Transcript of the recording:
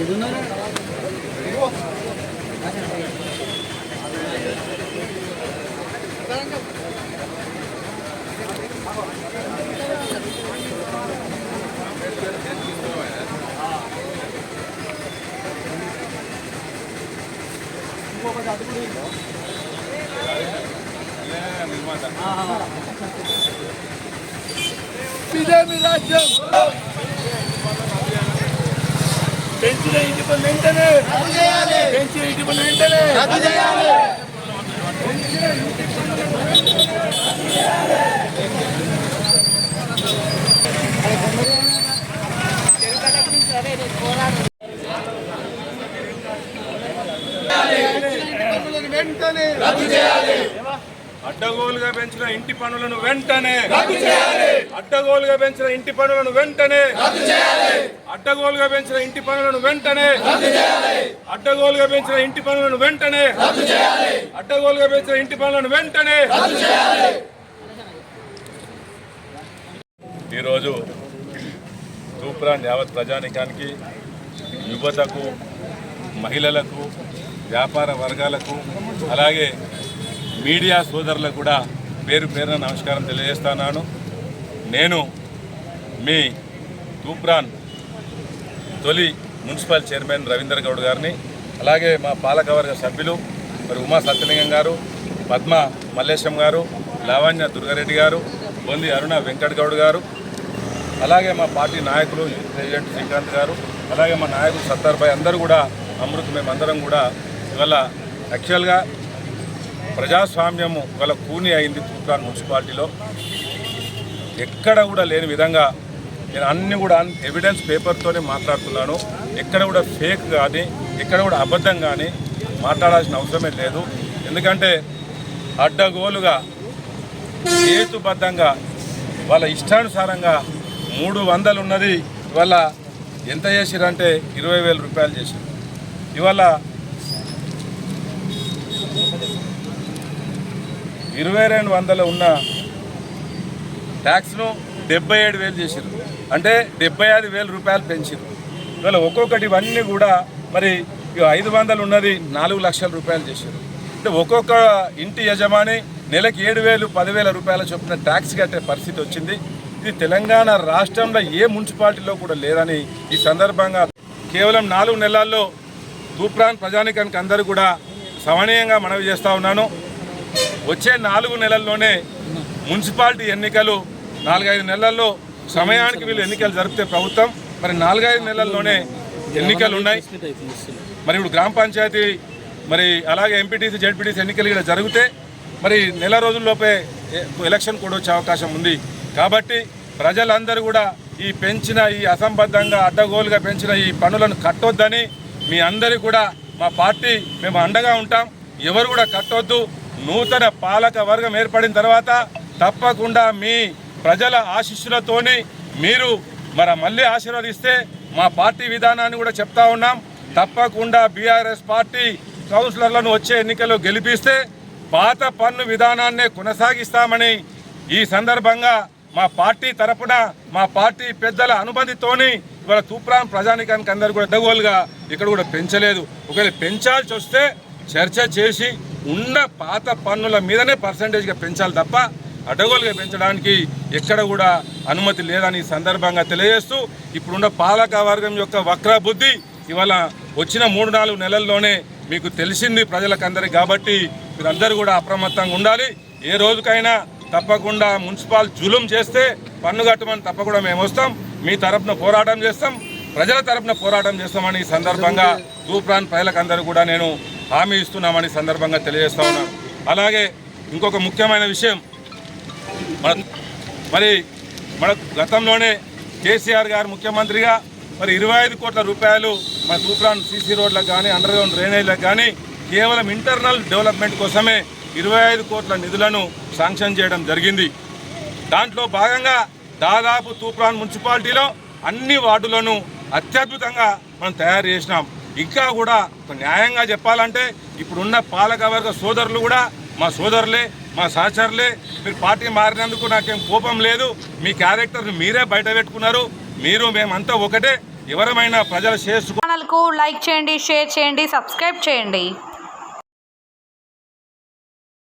이거는 ఇదేమి రాజ్యం పెంచిన ఇంటి పనులు వెంటనే. పెంచిన ఇంటి పనులు వెంటనే. వెంటనే అడ్డగోలుగా పెంచిన ఇంటి పనులను వెంటనే అడ్డగోలుగా పెంచిన ఇంటి పనులను వెంటనే అడ్డగోలుగా పెంచిన ఇంటి పనులను వెంటనే అడ్డగోలుగా పెంచిన ఇంటి పనులను వెంటనే అడ్డగోలుగా పెంచిన ఇంటి పనులను వెంటనే ఈరోజు తూప్రాన్ యావత్ ప్రజానికానికి యువతకు మహిళలకు వ్యాపార వర్గాలకు అలాగే మీడియా సోదరులకు కూడా పేరు పేరున నమస్కారం తెలియజేస్తున్నాను. నేను మీ తూప్రాన్ తొలి మున్సిపల్ చైర్మన్ రవీందర్ గౌడ్ గారిని అలాగే మా పాలకవర్గ సభ్యులు మరి ఉమా సత్యలింగం గారు పద్మ మల్లేశం గారు లావణ్య దుర్గారెడ్డి గారు బొంది అరుణ వెంకట్ గౌడ్ గారు అలాగే మా పార్టీ నాయకులు ప్రెసిడెంట్ శ్రీకాంత్ గారు అలాగే మా నాయకులు సత్తార్ భాయ్ అందరూ కూడా అమృత్ మేమందరం కూడా ఇవాళ యాక్చువల్గా ప్రజాస్వామ్యము ఇవాళ కూని అయింది తూర్పాన్ మున్సిపాలిటీలో. ఎక్కడ కూడా లేని విధంగా నేను అన్ని కూడా ఎవిడెన్స్ పేపర్తోనే మాట్లాడుతున్నాను. ఎక్కడ కూడా ఫేక్ కానీ ఎక్కడ కూడా అబద్ధం కానీ మాట్లాడాల్సిన అవసరమే లేదు. ఎందుకంటే అడ్డగోలుగా హేతుబద్ధంగా వాళ్ళ ఇష్టానుసారంగా మూడు వందలు ఉన్నది ఇవాళ ఎంత చేసిరంటే ఇరవై వేల రూపాయలు చేశారు ఇవాళ ఇరవై రెండు వందలు ఉన్న ట్యాక్స్ను డెబ్బై ఏడు వేలు చేసారు అంటే డెబ్బై ఐదు వేల రూపాయలు పెంచారు ఇవాళ ఒక్కొక్కటి ఇవన్నీ కూడా మరి ఐదు వందలు ఉన్నది నాలుగు లక్షల రూపాయలు చేశారు అంటే ఒక్కొక్క ఇంటి యజమాని నెలకి ఏడు వేలు పదివేల రూపాయల చొప్పున ట్యాక్స్ కట్టే పరిస్థితి వచ్చింది. ఇది తెలంగాణ రాష్ట్రంలో ఏ మున్సిపాలిటీలో కూడా లేదని ఈ సందర్భంగా కేవలం నాలుగు నెలల్లో తూప్రాన్ ప్రజానికానికి అందరూ కూడా సమనీయంగా మనవి చేస్తూ ఉన్నాను. వచ్చే నాలుగు నెలల్లోనే మున్సిపాలిటీ ఎన్నికలు నాలుగైదు నెలల్లో సమయానికి వీళ్ళు ఎన్నికలు జరిపితే ప్రభుత్వం మరి నాలుగైదు నెలల్లోనే ఎన్నికలు ఉన్నాయి. మరి ఇప్పుడు గ్రామ పంచాయతీ మరి అలాగే ఎంపీటీసీ జెడ్పీటీసీ ఎన్నికలు ఇక్కడ జరిగితే మరి నెల రోజుల్లోపే ఎలక్షన్ కూడా వచ్చే అవకాశం ఉంది. కాబట్టి ప్రజలందరూ కూడా ఈ పెంచిన ఈ అసంబద్ధంగా అడ్డగోలుగా పెంచిన ఈ పనులను కట్టొద్దని మీ అందరికీ కూడా మా పార్టీ మేము అండగా ఉంటాం. ఎవరు కూడా కట్టొద్దు. నూతన పాలక వర్గం ఏర్పడిన తర్వాత తప్పకుండా మీ ప్రజల ఆశీస్సులతోని మీరు మరి మళ్ళీ ఆశీర్వదిస్తే మా పార్టీ విధానాన్ని కూడా చెప్తా ఉన్నాం. తప్పకుండా బీఆర్ఎస్ పార్టీ కౌన్సిలర్లను వచ్చే ఎన్నికల్లో గెలిపిస్తే పాత పన్ను విధానాన్నే కొనసాగిస్తామని ఈ సందర్భంగా మా పార్టీ తరపున మా పార్టీ పెద్దల అనుమతితోని ఇవాళ తూప్రాన్ ప్రజానికానికి అందరు కూడా దగోలుగా ఇక్కడ కూడా పెంచలేదు. ఒకవేళ పెంచాల్సి వస్తే చర్చ చేసి ఉన్న పాత పన్నుల మీదనే పర్సంటేజ్గా పెంచాలి తప్ప అడ్డగోలుగా పెంచడానికి ఎక్కడ కూడా అనుమతి లేదని ఈ సందర్భంగా తెలియజేస్తూ ఇప్పుడున్న పాలక వర్గం యొక్క వక్ర బుద్ధి ఇవాళ వచ్చిన మూడు నాలుగు నెలల్లోనే మీకు తెలిసింది ప్రజలకందరికి కాబట్టి మీరందరూ కూడా అప్రమత్తంగా ఉండాలి. ఏ రోజుకైనా తప్పకుండా మున్సిపాల్ జులుం చేస్తే పన్ను కట్టమని తప్పకుండా మేము వస్తాం. మీ తరపున పోరాటం చేస్తాం. ప్రజల తరపున పోరాటం చేస్తామని ఈ సందర్భంగా తూప్రాన్ ప్రజలకందరూ కూడా నేను హామీ ఇస్తున్నామని సందర్భంగా తెలియజేస్తా ఉన్నాను అలాగే ఇంకొక ముఖ్యమైన విషయం మన మరి మన గతంలోనే కేసీఆర్ గారు ముఖ్యమంత్రిగా మరి ఇరవై ఐదు కోట్ల రూపాయలు మన తూప్రాన్ సీసీ రోడ్లకు కానీ అండర్ గ్రౌండ్ డ్రైనేజ్లకు కానీ కేవలం ఇంటర్నల్ డెవలప్మెంట్ కోసమే ఇరవై ఐదు కోట్ల నిధులను శాంక్షన్ చేయడం జరిగింది. దాంట్లో భాగంగా దాదాపు తూప్రాన్ మున్సిపాలిటీలో అన్ని వార్డులను అత్యద్భుతంగా మనం తయారు చేసినాం. ఇంకా కూడా ఒక న్యాయంగా చెప్పాలంటే ఇప్పుడున్న పాలకవర్గ సోదరులు కూడా మా సోదరులే మా సహచరులే మీరు పార్టీ మారినందుకు నాకేం కోపం లేదు. మీ క్యారెక్టర్ని మీరే బయట పెట్టుకున్నారు. మీరు మేమంతా ఒకటే. ఎవరమైనా ప్రజల శ్రేయస్సు ఛానల్కు లైక్ చేయండి షేర్ చేయండి సబ్స్క్రైబ్ చేయండి.